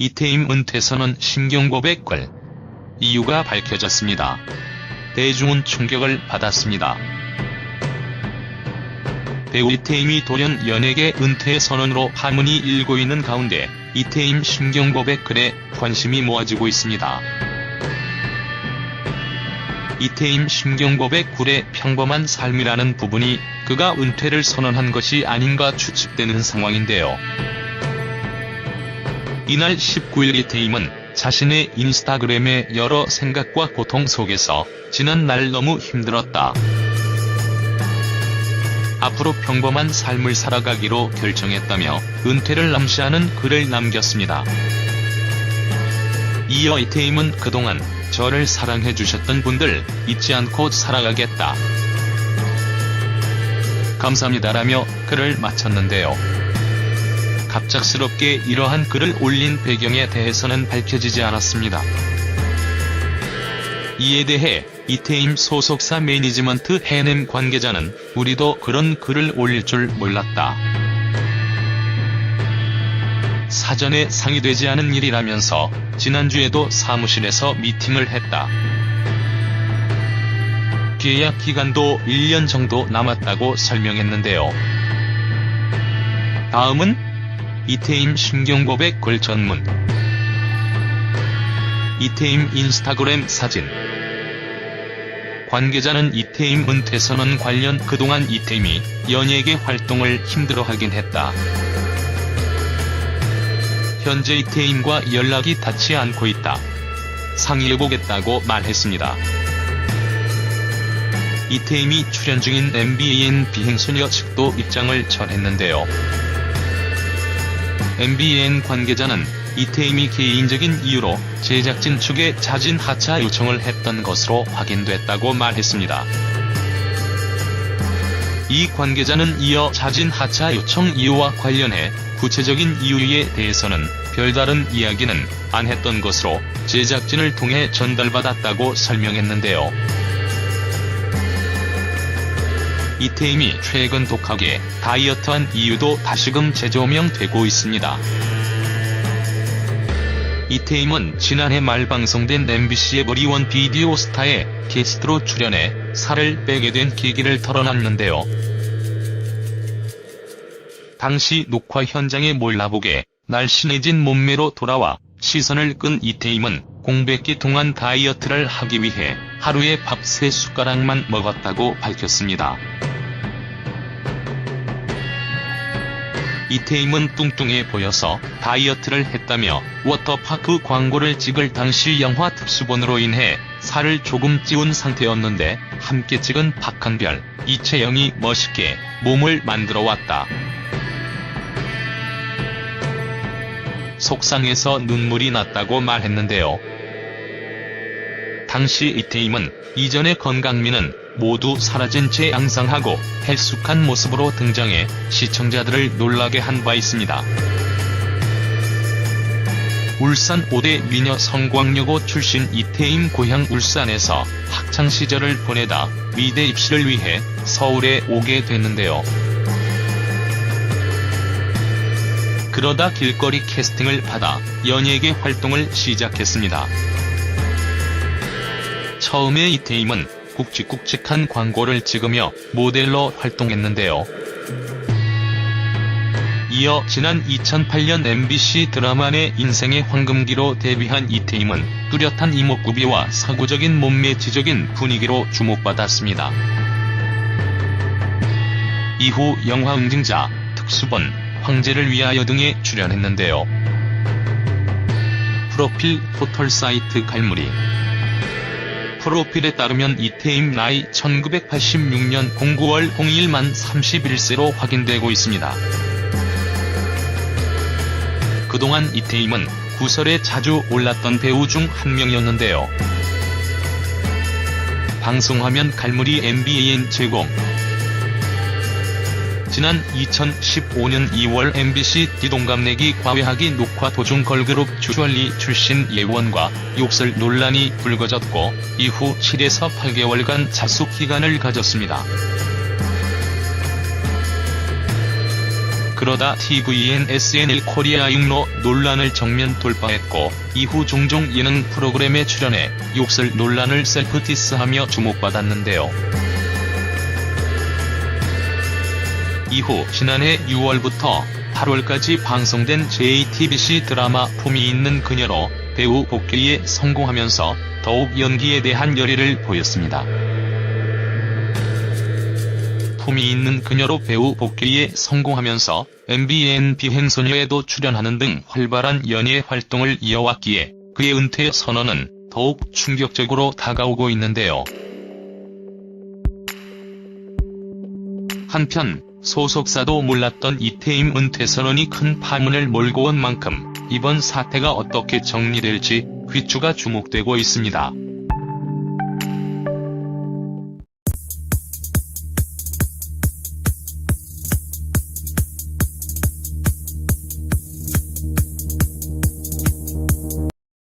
이태임 은퇴 선언 신경 고백글. 이유가 밝혀졌습니다. 대중은 충격을 받았습니다. 배우 이태임이 돌연 연예계 은퇴 선언으로 파문이 일고 있는 가운데 이태임 신경 고백 글에 관심이 모아지고 있습니다. 이태임 신경 고백 글의 평범한 삶이라는 부분이 그가 은퇴를 선언한 것이 아닌가 추측되는 상황인데요. 이날 19일 이태임은 자신의 인스타그램에 여러 생각과 고통 속에서 지난 날 너무 힘들었다. 앞으로 평범한 삶을 살아가기로 결정했다며 은퇴를 암시하는 글을 남겼습니다. 이어 이태임은 그동안 저를 사랑해주셨던 분들 잊지 않고 살아가겠다. 감사합니다라며 글을 마쳤는데요. 갑작스럽게 이러한 글을 올린 배경에 대해서는 밝혀지지 않았습니다. 이에 대해 이태임 소속사 매니지먼트 해냄 관계자는 우리도 그런 글을 올릴 줄 몰랐다. 사전에 상의되지 않은 일이라면서 지난주에도 사무실에서 미팅을 했다. 계약 기간도 1년 정도 남았다고 설명했는데요. 다음은 이태임 신경고백 글 전문 이태임 인스타그램 사진 관계자는 이태임 은퇴 선언 관련 그동안 이태임이 연예계 활동을 힘들어하긴 했다. 현재 이태임과 연락이 닿지 않고 있다. 상의해보겠다고 말했습니다. 이태임이 출연 중인 MBN 비행소녀 측도 입장을 전했는데요. MBN 관계자는 이태임이 개인적인 이유로 제작진 측에 자진 하차 요청을 했던 것으로 확인됐다고 말했습니다. 이 관계자는 이어 자진 하차 요청 이유와 관련해 구체적인 이유에 대해서는 별다른 이야기는 안 했던 것으로 제작진을 통해 전달받았다고 설명했는데요. 이태임이 최근 독하게 다이어트한 이유도 다시금 재조명되고 있습니다. 이태임은 지난해 말 방송된 MBC의 머리원 비디오 스타에 게스트로 출연해 살을 빼게 된 계기를 털어놨는데요. 당시 녹화 현장에 몰라보게 날씬해진 몸매로 돌아와 시선을 끈 이태임은 공백기 동안 다이어트를 하기 위해 하루에 밥 3숟가락만 먹었다고 밝혔습니다. 이태임은 뚱뚱해 보여서 다이어트를 했다며 워터파크 광고를 찍을 당시 영화 특수본으로 인해 살을 조금 찌운 상태였는데 함께 찍은 박한별, 이채영이 멋있게 몸을 만들어 왔다. 속상해서 눈물이 났다고 말했는데요. 당시 이태임은 이전의 건강미는 모두 사라진 채 양상하고 헬쑥한 모습으로 등장해 시청자들을 놀라게 한 바 있습니다. 울산 5대 미녀 성광여고 출신 이태임 고향 울산에서 학창시절을 보내다 미대 입시를 위해 서울에 오게 됐는데요. 그러다 길거리 캐스팅을 받아 연예계 활동을 시작했습니다. 처음에 이태임은 굵직굵직한 광고를 찍으며 모델로 활동했는데요. 이어 지난 2008년 MBC 드라마 내 인생의 황금기로 데뷔한 이태임은 뚜렷한 이목구비와 서구적인 몸매 지적인 분위기로 주목받았습니다. 이후 영화 응징자, 특수본, 황제를 위하여 등에 출연했는데요. 프로필 포털 사이트 갈무리 프로필에 따르면 이태임 나이 1986년 09월 02일만 31세로 확인되고 있습니다. 그동안 이태임은 구설에 자주 올랐던 배우 중 한 명이었는데요. 방송화면 갈무리 MBN 제공 지난 2015년 2월 MBC 기동감내기 과외하기 녹화 도중 걸그룹 주얼리 출신 예원과 욕설 논란이 불거졌고 이후 7에서 8개월간 자숙 기간을 가졌습니다. 그러다 tvn SNL 코리아 육로 논란을 정면 돌파했고 이후 종종 예능 프로그램에 출연해 욕설 논란을 셀프 디스하며 주목받았는데요. 이후 지난해 6월부터 8월까지 방송된 JTBC 드라마 품이 있는 그녀로 배우 복귀에 성공하면서 더욱 연기에 대한 열의를 보였습니다. 품이 있는 그녀로 배우 복귀에 성공하면서 MBN 비행소녀에도 출연하는 등 활발한 연예 활동을 이어왔기에 그의 은퇴 선언은 더욱 충격적으로 다가오고 있는데요. 한편 소속사도 몰랐던 이태임 은퇴 선언이 큰 파문을 몰고 온 만큼 이번 사태가 어떻게 정리될지 귀추가 주목되고 있습니다.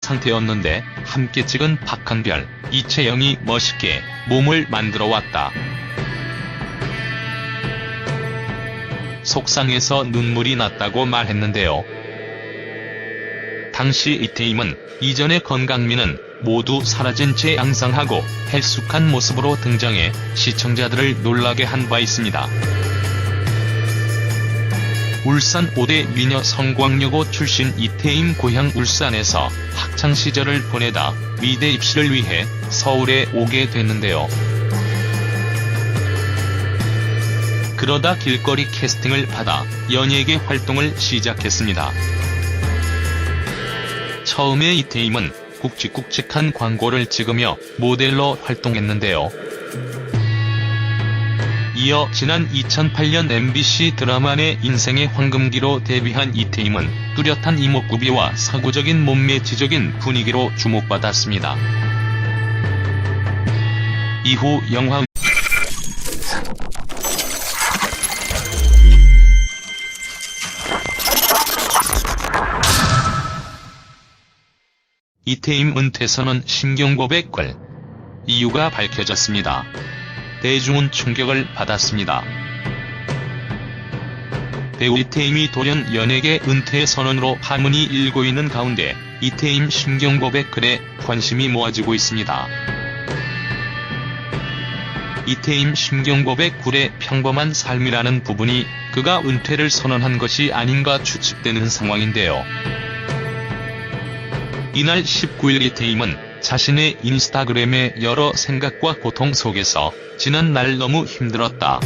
상태였는데 함께 찍은 박한별, 이채영이 멋있게 몸을 만들어 왔다. 속상해서 눈물이 났다고 말했는데요. 당시 이태임은 이전의 건강미는 모두 사라진 채 앙상하고 헬쑥한 모습으로 등장해 시청자들을 놀라게 한 바 있습니다. 울산 5대 미녀 성광여고 출신 이태임 고향 울산에서 학창시절을 보내다 미대 입시를 위해 서울에 오게 됐는데요. 그러다 길거리 캐스팅을 받아 연예계 활동을 시작했습니다. 처음에 이태임은 굵직굵직한 광고를 찍으며 모델로 활동했는데요. 이어 지난 2008년 MBC 드라마 내 인생의 황금기로 데뷔한 이태임은 뚜렷한 이목구비와 사고적인 몸매 지적인 분위기로 주목받았습니다. 이후 영화 이태임 은퇴선언 신경고백 글 이유가 밝혀졌습니다. 대중은 충격을 받았습니다. 배우 이태임이 돌연 연예계 은퇴 선언으로 파문이 일고 있는 가운데 이태임 신경고백 글에 관심이 모아지고 있습니다. 이태임 신경고백 글의 평범한 삶이라는 부분이 그가 은퇴를 선언한 것이 아닌가 추측되는 상황인데요. 이날 19일 이태임은 자신의 인스타그램에 여러 생각과 고통 속에서 지난 날 너무 힘들었다.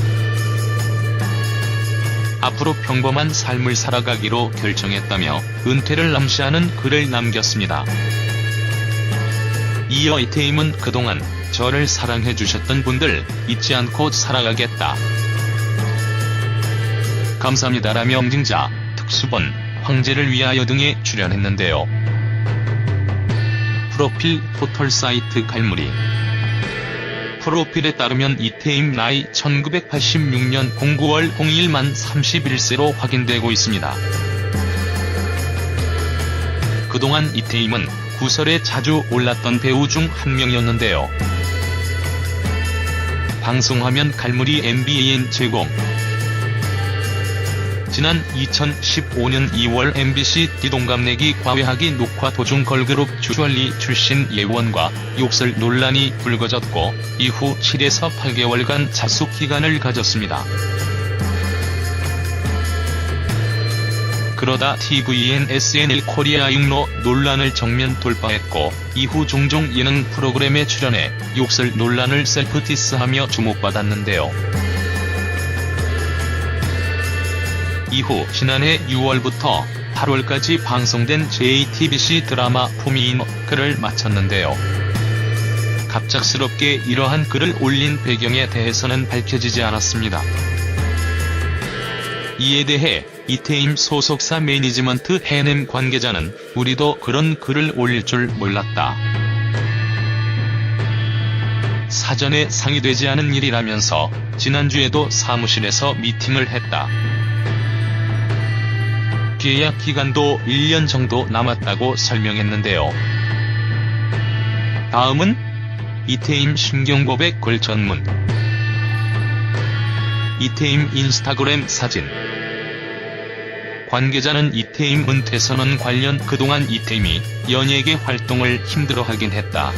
앞으로 평범한 삶을 살아가기로 결정했다며 은퇴를 암시하는 글을 남겼습니다. 이어 이태임은 그동안 저를 사랑해주셨던 분들 잊지 않고 살아가겠다. 감사합니다라며 응징자, 특수본, 황제를 위하여 등에 출연했는데요. 프로필 포털 사이트 갈무리 프로필에 따르면 이태임 나이 1986년 09월 02일만 31세로 확인되고 있습니다. 그동안 이태임은 구설에 자주 올랐던 배우 중 한 명이었는데요. 방송화면 갈무리 MBN 제공 지난 2015년 2월 MBC 띠동갑내기 과외하기 녹화 도중 걸그룹 주얼리 출신 예원과 욕설 논란이 불거졌고 이후 7에서 8개월간 자숙 기간을 가졌습니다. 그러다 tvn SNL 코리아 육로 논란을 정면 돌파했고 이후 종종 예능 프로그램에 출연해 욕설 논란을 셀프 디스하며 주목받았는데요. 이후 지난해 6월부터 8월까지 방송된 JTBC 드라마 있는 글을 마쳤는데요. 갑작스럽게 이러한 글을 올린 배경에 대해서는 밝혀지지 않았습니다. 이에 대해 이태임 소속사 매니지먼트 해냄 관계자는 우리도 그런 글을 올릴 줄 몰랐다. 사전에 상의되지 않은 일이라면서 지난주에도 사무실에서 미팅을 했다. 계약 기간도 1년 정도 남았다고 설명했는데요. 다음은 이태임 신경고백 글 전문 이태임 인스타그램 사진 관계자는 이태임 은퇴 선언 관련 그동안 이태임이 연예계 활동을 힘들어하긴 했다.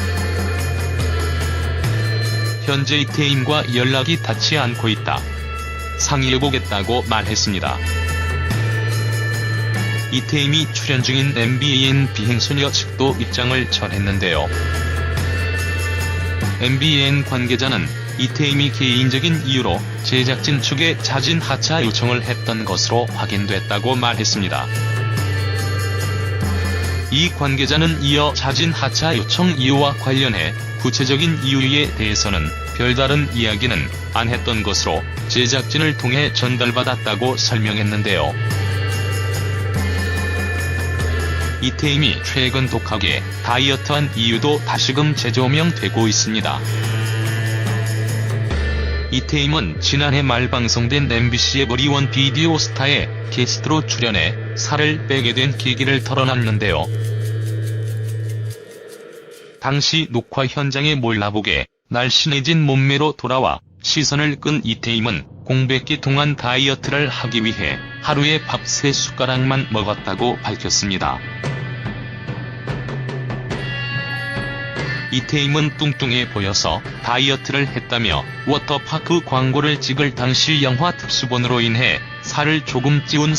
현재 이태임과 연락이 닿지 않고 있다. 상의해보겠다고 말했습니다. 이태임이 출연 중인 MBN 비행소녀 측도 입장을 전했는데요. MBN 관계자는 이태임이 개인적인 이유로 제작진 측에 자진 하차 요청을 했던 것으로 확인됐다고 말했습니다. 이 관계자는 이어 자진 하차 요청 이유와 관련해 구체적인 이유에 대해서는 별다른 이야기는 안 했던 것으로 제작진을 통해 전달받았다고 설명했는데요. 이태임이 최근 독하게 다이어트한 이유도 다시금 재조명되고 있습니다. 이태임은 지난해 말 방송된 MBC의 머리원 비디오 스타에 게스트로 출연해 살을 빼게 된 계기를 털어놨는데요. 당시 녹화 현장에 몰라보게 날씬해진 몸매로 돌아와 시선을 끈 이태임은 공백기 동안 다이어트를 하기 위해 하루에 밥 3숟가락만 먹었다고 밝혔습니다. 이태임은 뚱뚱해 보여서 다이어트를 했다며 워터파크 광고를 찍을 당시 영화 특수본으로 인해 살을 조금 찌운